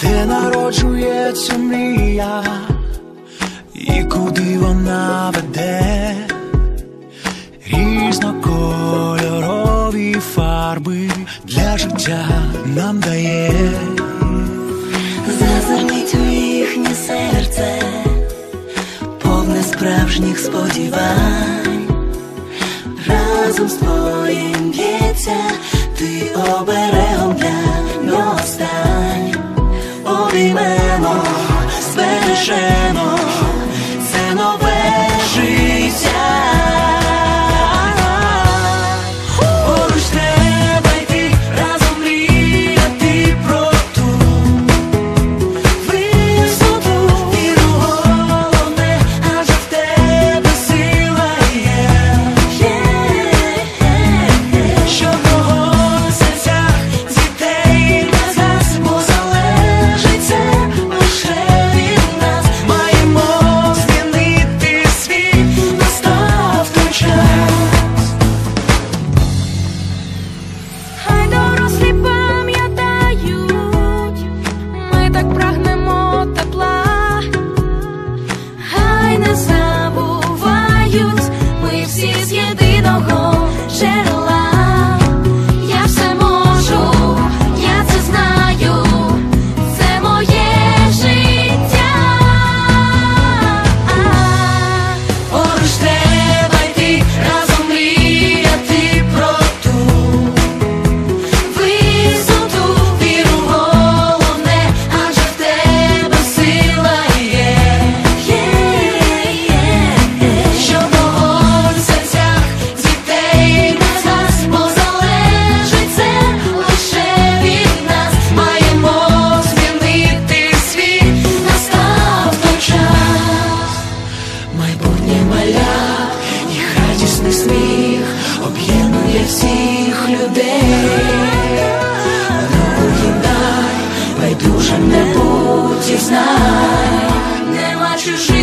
Де народжується мрія, і куди вона веде різнокольорові фарби для життя нам дає. Зазирніть у їхнє серце справжніх сподівань, разом з твоїм б'ється, ти оберегом для нього стань, обіймемо, збережемо. маля, і радісний сміх об'єднує всіх людей, руку дай, байдужим не будь і знай, нема чужих.